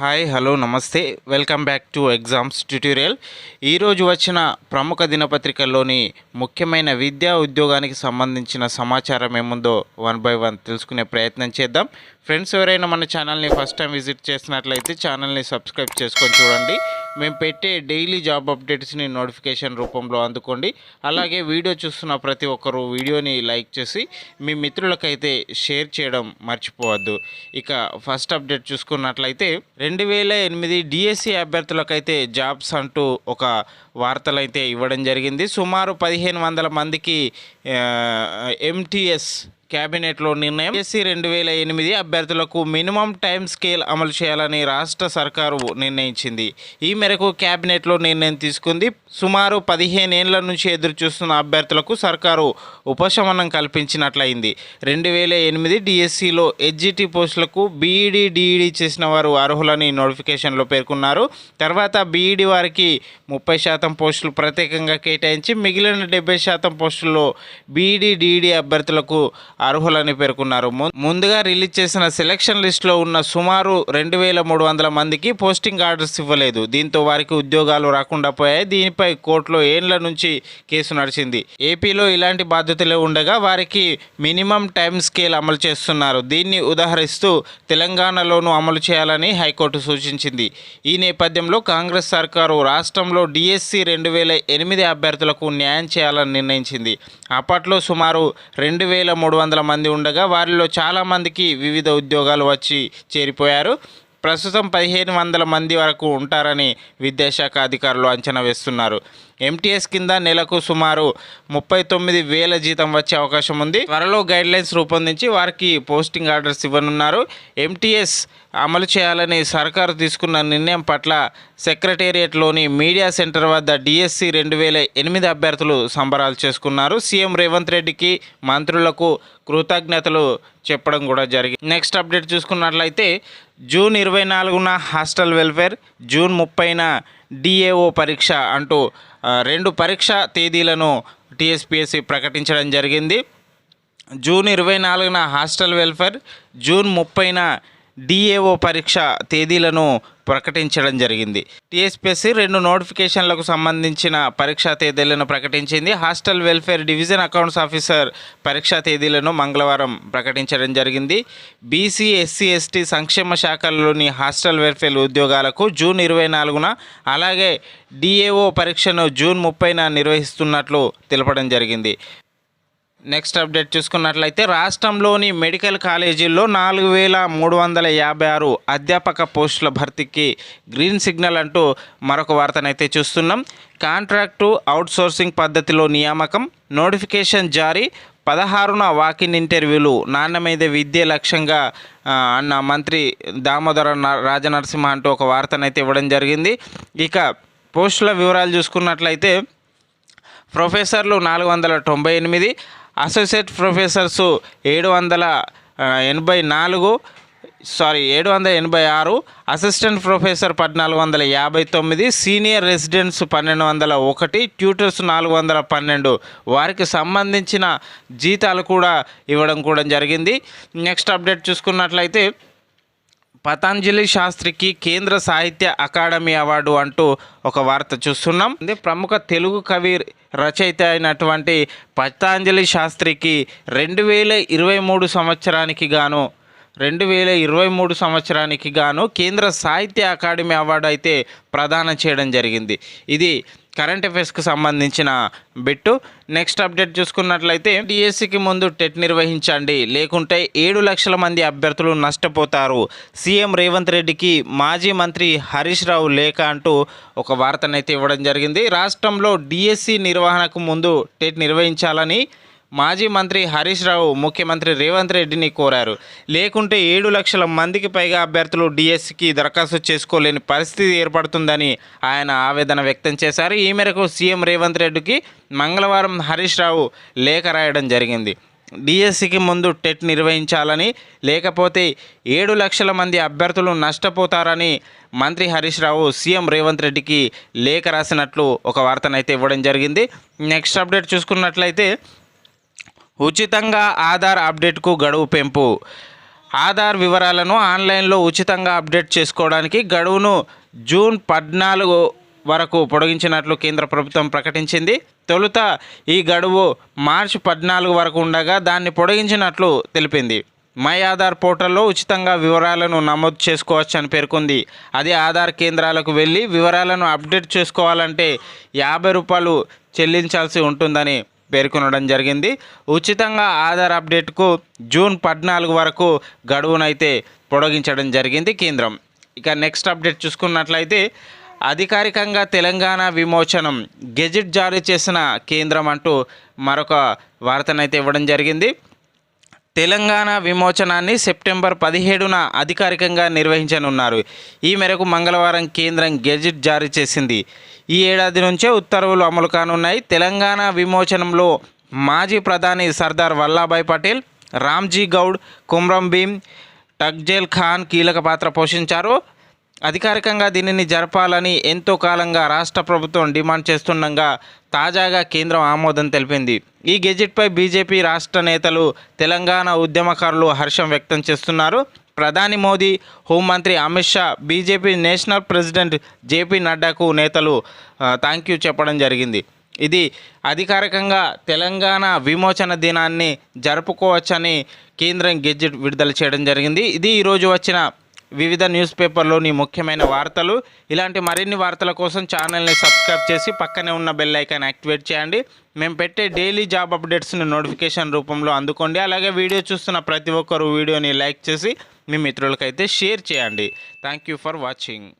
Hi hello నమస్తే. Welcome back to exams tutorial. ఈరోజు వచ్చిన ప్రముఖ దినపత్రికల్లోని ముఖ్యమైన విద్యా ఉద్యోగానికి సంబంధించిన సమాచారం ఏముందో వన్ బై వన్ తెలుసుకునే ప్రయత్నం చేద్దాం. ఫ్రెండ్స్ ఎవరైనా మన ఛానల్ని ఫస్ట్ టైం విజిట్ చేసినట్లయితే ఛానల్ని సబ్స్క్రైబ్ చేసుకొని చూడండి. మేము పెట్టే డైలీ జాబ్ అప్డేట్స్ని నోటిఫికేషన్ రూపంలో అందుకోండి. అలాగే వీడియో చూస్తున్న ప్రతి ఒక్కరూ వీడియోని లైక్ చేసి మీ మిత్రులకైతే షేర్ చేయడం మర్చిపోవద్దు. ఇక ఫస్ట్ అప్డేట్ చూసుకున్నట్లయితే రెండు వేల ఎనిమిది డిఎస్సి అభ్యర్థులకైతే జాబ్స్ అంటూ ఒక వార్తలు అయితే ఇవ్వడం జరిగింది. సుమారు పదిహేను వందల మందికి ఎంటీఎస్ క్యాబినెట్లో నిర్ణయం ఎస్సీ రెండు వేల ఎనిమిది అభ్యర్థులకు మినిమం టైం స్కేల్ అమలు చేయాలని రాష్ట్ర సర్కారు నిర్ణయించింది. ఈ మేరకు క్యాబినెట్లో నిర్ణయం తీసుకుంది. సుమారు పదిహేను ఏళ్ళ నుంచి ఎదురు చూస్తున్న అభ్యర్థులకు సర్కారు ఉపశమనం కల్పించినట్లయింది. రెండు వేల ఎనిమిది డిఎస్సిలో హెచ్జిటి పోస్టులకు బీఈడి డిఈడి చేసిన వారు అర్హులని నోటిఫికేషన్లో పేర్కొన్నారు. తర్వాత బీఈడి వారికి ముప్పై శాతం పోస్టులు ప్రత్యేకంగా కేటాయించి మిగిలిన డెబ్బై శాతం పోస్టుల్లో బీఈడి డిఈడి అభ్యర్థులకు అర్హులని పేర్కొన్నారు. ముందుగా రిలీజ్ చేసిన సెలక్షన్ లిస్టులో ఉన్న సుమారు రెండు వేల మూడు వందల మందికి పోస్టింగ్ ఆర్డర్స్ ఇవ్వలేదు. దీంతో వారికి ఉద్యోగాలు రాకుండా పోయాయి. దీనిపై కోర్టులో ఏండ్ల నుంచి కేసు నడిచింది. ఏపీలో ఇలాంటి బాధ్యతలే ఉండగా వారికి మినిమం టైం స్కేల్ అమలు చేస్తున్నారు. దీన్ని ఉదాహరిస్తూ తెలంగాణలోనూ అమలు చేయాలని హైకోర్టు సూచించింది. ఈ నేపథ్యంలో కాంగ్రెస్ సర్కారు రాష్ట్రంలో డిఎస్సి రెండు వేల ఎనిమిది అభ్యర్థులకు న్యాయం చేయాలని నిర్ణయించింది. అప్పట్లో సుమారు రెండు వేల మూడు వందల వందల మంది ఉండగా వారిలో చాలామందికి వివిధ ఉద్యోగాలు వచ్చి చేరిపోయారు. ప్రస్తుతం పదిహేను వందల మంది వరకు ఉంటారని విద్యాశాఖ అధికారులు అంచనా వేస్తున్నారు. ఎంటీఎస్ కింద నెలకు సుమారు ముప్పై తొమ్మిది వేల జీతం వచ్చే అవకాశం ఉంది. త్వరలో గైడ్లైన్స్ రూపొందించి వారికి పోస్టింగ్ ఆర్డర్స్ ఇవ్వనున్నారు. ఎంటీఎస్ అమలు చేయాలని సర్కారు తీసుకున్న నిర్ణయం పట్ల సెక్రటేరియట్లోని మీడియా సెంటర్ వద్ద డిఎస్సి రెండు వేల ఎనిమిది అభ్యర్థులు సంబరాలు చేసుకున్నారు. సీఎం రేవంత్ రెడ్డికి మంత్రులకు కృతజ్ఞతలు చెప్పడం కూడా జరిగింది. నెక్స్ట్ అప్డేట్ చూసుకున్నట్లయితే జూన్ ఇరవై నాలుగున హాస్టల్ వెల్ఫేర్ జూన్ ముప్పైన డిఏఓ పరీక్ష అంటూ రెండు పరీక్ష తేదీలను టీఎస్పీఎస్సీ ప్రకటించడం జరిగింది. జూన్ ఇరవై నాలుగున హాస్టల్ వెల్ఫేర్ జూన్ ముప్పైన డిఏఓ పరీక్ష తేదీలను ప్రకటించడం జరిగింది. టీఎస్పీఎస్సీ రెండు నోటిఫికేషన్లకు సంబంధించిన పరీక్షా తేదీలను ప్రకటించింది. Hostel welfare division accounts officer పరీక్షా తేదీలను మంగళవారం ప్రకటించడం జరిగింది. బీసీ ఎస్సీ ఎస్టీ సంక్షేమ శాఖల్లోని హాస్టల్ వెల్ఫేర్ ఉద్యోగాలకు జూన్ ఇరవై నాలుగున అలాగే డిఏఓ పరీక్షను జూన్ ముప్పైన నిర్వహిస్తున్నట్లు తెలపడం జరిగింది. నెక్స్ట్ అప్డేట్ చూసుకున్నట్లయితే రాష్ట్రంలోని మెడికల్ కాలేజీల్లో నాలుగు వేల మూడు వందల యాభై ఆరు అధ్యాపక పోస్టుల భర్తీకి గ్రీన్ సిగ్నల్ అంటూ మరొక వార్తనైతే చూస్తున్నాం. కాంట్రాక్టు అవుట్సోర్సింగ్ పద్ధతిలో నియామకం నోటిఫికేషన్ జారీ పదహారున వాకిన్ ఇంటర్వ్యూలు నాణ్యమైన విద్య లక్ష్యంగా అన్న మంత్రి దామోదర న- రాజనరసింహ అంటూ ఒక వార్తనైతే ఇవ్వడం జరిగింది. ఇక పోస్టుల వివరాలు చూసుకున్నట్లయితే ప్రొఫెసర్లు నాలుగు వందల తొంభై ఎనిమిది అసోసియేట్ ప్రొఫెసర్సు ఏడు వందల ఎనభై నాలుగు సారీ ఏడు వందల ఎనభై ఆరు అసిస్టెంట్ ప్రొఫెసర్ పద్నాలుగు వందల యాభై తొమ్మిది సీనియర్ రెసిడెంట్స్ పన్నెండు వందల ఒకటి ట్యూటర్స్ నాలుగు వందల పన్నెండు. వారికి సంబంధించిన జీతాలు కూడా ఇవ్వడం కూడా జరిగింది. నెక్స్ట్ అప్డేట్ చూసుకున్నట్లయితే పతాంజలి శాస్త్రికి కేంద్ర సాహిత్య అకాడమీ అవార్డు అంటూ ఒక వార్త చూస్తున్నాం. ప్రముఖ తెలుగు కవి రచయిత అయినటువంటి పతాంజలి శాస్త్రికి రెండు వేల ఇరవై మూడు సంవత్సరానికి గాను రెండు వేల ఇరవై మూడు సంవత్సరానికి గాను కేంద్ర సాహిత్య అకాడమీ అవార్డు అయితే ప్రదానం చేయడం జరిగింది. ఇది కరెంట్ అఫైర్స్కి సంబంధించిన బిట్టు. నెక్స్ట్ అప్డేట్ చూసుకున్నట్లయితే డిఎస్సికి ముందు టెట్ నిర్వహించండి. లేకుంటే ఏడు లక్షల మంది అభ్యర్థులు నష్టపోతారు. సీఎం రేవంత్ రెడ్డికి మాజీ మంత్రి హరీష్ రావు లేఖ అంటూ ఒక వార్తనైతే ఇవ్వడం జరిగింది. రాష్ట్రంలో డిఎస్సి నిర్వహణకు ముందు టెట్ నిర్వహించాలని మాజీ మంత్రి హరీష్ రావు ముఖ్యమంత్రి రేవంత్ రెడ్డిని కోరారు. లేకుంటే ఏడు లక్షల మందికి పైగా అభ్యర్థులు డిఎస్సికి దరఖాస్తు చేసుకోలేని పరిస్థితి ఏర్పడుతుందని ఆయన ఆవేదన వ్యక్తం చేశారు. ఈ మేరకు సీఎం రేవంత్ రెడ్డికి మంగళవారం హరీష్ రావు లేఖ రాయడం జరిగింది. డిఎస్సికి ముందు టెట్ నిర్వహించాలని లేకపోతే ఏడు లక్షల మంది అభ్యర్థులు నష్టపోతారని మంత్రి హరీష్ రావు సీఎం రేవంత్ రెడ్డికి లేఖ రాసినట్లు ఒక వార్తనైతే ఇవ్వడం జరిగింది. నెక్స్ట్ అప్డేట్ చూసుకున్నట్లయితే ఉచితంగా ఆధార్ అప్డేట్కు గడువు పెంపు. ఆధార్ వివరాలను ఆన్లైన్లో ఉచితంగా అప్డేట్ చేసుకోవడానికి గడువును జూన్ పద్నాలుగు వరకు పొడిగించినట్లు కేంద్ర ప్రభుత్వం ప్రకటించింది. తొలుత ఈ గడువు మార్చి పద్నాలుగు వరకు ఉండగా దాన్ని పొడిగించినట్లు తెలిపింది. మై ఆధార్ పోర్టల్లో ఉచితంగా వివరాలను నమోదు చేసుకోవచ్చని పేర్కొంది. అదే ఆధార్ కేంద్రాలకు వెళ్ళి వివరాలను అప్డేట్ చేసుకోవాలంటే యాభై రూపాయలు చెల్లించాల్సి ఉంటుందని పేర్కొనడం జరిగింది. ఉచితంగా ఆధార్ అప్డేట్కు జూన్ పద్నాలుగు వరకు గడువునైతే పొడిగించడం జరిగింది కేంద్రం. ఇక నెక్స్ట్ అప్డేట్ చూసుకున్నట్లయితే అధికారికంగా తెలంగాణ విమోచనం గెజిట్ జారీ చేసిన కేంద్రం అంటూ మరొక వార్తనైతే ఇవ్వడం జరిగింది. తెలంగాణ విమోచనాన్ని సెప్టెంబర్ పదిహేడున అధికారికంగా నిర్వహించనున్నారు. ఈ మేరకు మంగళవారం కేంద్రం గెజిట్ జారీ చేసింది. ఈ ఏడాది నుంచే ఉత్తర్వులు అమలు కానున్నాయి. తెలంగాణ విమోచనంలో మాజీ ప్రధాని సర్దార్ వల్లాభాయ్ పటేల్ రామ్జీ గౌడ్ కుమ్రం భీమ్ టక్జేల్ ఖాన్ కీలక పాత్ర పోషించారు. అధికారికంగా దీనిని జరపాలని ఎంతో కాలంగా రాష్ట్ర ప్రభుత్వం డిమాండ్ చేస్తుండగా తాజాగా కేంద్రం ఆమోదం తెలిపింది. ఈ గెజిట్పై బీజేపీ రాష్ట్ర నేతలు తెలంగాణ ఉద్యమకారులు హర్షం వ్యక్తం చేస్తున్నారు. ప్రధాని మోదీ హోంమంత్రి Amit Shah BJP national president JP నడ్డాకు నేతలు థ్యాంక్ యూ చెప్పడం జరిగింది. ఇది అధికారికంగా తెలంగాణ విమోచన దినాన్ని జరుపుకోవచ్చని కేంద్రం గెజిట్ విడుదల చేయడం జరిగింది. ఇది ఈరోజు వచ్చిన వివిధ న్యూస్ పేపర్లోని ముఖ్యమైన వార్తలు. ఇలాంటి మరిన్ని వార్తల కోసం ఛానల్ని సబ్స్క్రైబ్ చేసి పక్కనే ఉన్న బెల్ ఐకాన్ యాక్టివేట్ చేయండి. మేము పెట్టే డైలీ జాబ్ అప్డేట్స్ని నోటిఫికేషన్ రూపంలో అందుకోండి. అలాగే వీడియో చూస్తున్న ప్రతి ఒక్కరు వీడియోని లైక్ చేసి మీ మిత్రులకైతే షేర్ చేయండి. Thank you for watching.